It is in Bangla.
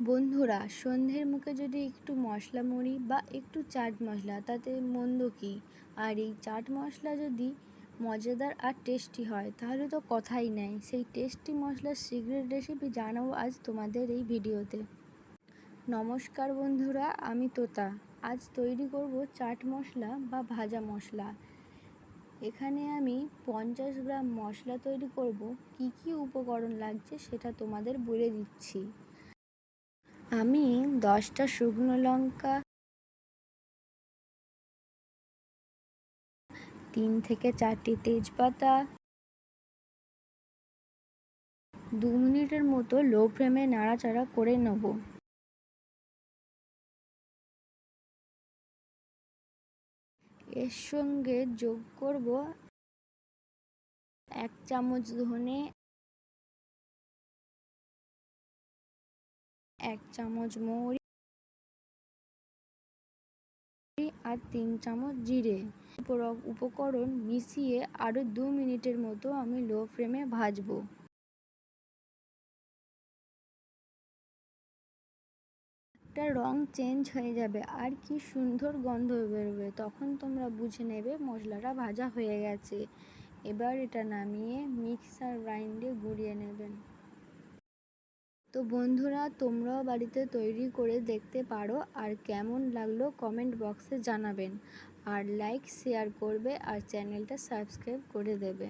বন্ধুরা, সন্ধ্যের মুখে যদি একটু মশলা মুড়ি বা একটু চাট মশলা, তাতে মন্দ কী? আর এই চাট মশলা যদি মজাদার আর টেস্টি হয়, তাহলে তো কথাই নেই। সেই টেস্টি মশলার সিক্রেট রেসিপি জানাব আজ তোমাদের এই ভিডিওতে। নমস্কার বন্ধুরা, আমি তোতা। আজ তৈরি করব চাট মশলা বা ভাজা মশলা। এখানে আমি পঞ্চাশ গ্রাম মশলা তৈরি করব। কি কি উপকরণ লাগছে সেটা তোমাদের বলে দিচ্ছি। আমি দশটা শুকনো লঙ্কা, তিন থেকে চারটি তেজপাতা, দু মিনিটের মতো লো ফ্লেমে নাড়াচাড়া করে নেব। এর সঙ্গে যোগ করব এক চামচ ধনে এক চামচ মৌরি আর তিন চামচ জিরে। উপকরণ মিশিয়ে আরও দু মিনিটের মতো আমি লো ফ্লেমে ভাজবো। একটা রং চেঞ্জ হয়ে যাবে আর কি সুন্দর গন্ধ বেরোবে, তখন তোমরা বুঝে নেবে মশলাটা ভাজা হয়ে গেছে। এবার এটা নামিয়ে মিক্সার গ্রাইন্ডে গুঁড়িয়ে নেবেন। তো বন্ধুরা, তোমরাও বাড়িতে তৈরি করে দেখতে পারো আর কেমন লাগল কমেন্ট বক্সে জানাবেন। আর লাইক শেয়ার করবে আর চ্যানেলটা সাবস্ক্রাইব করে দেবে।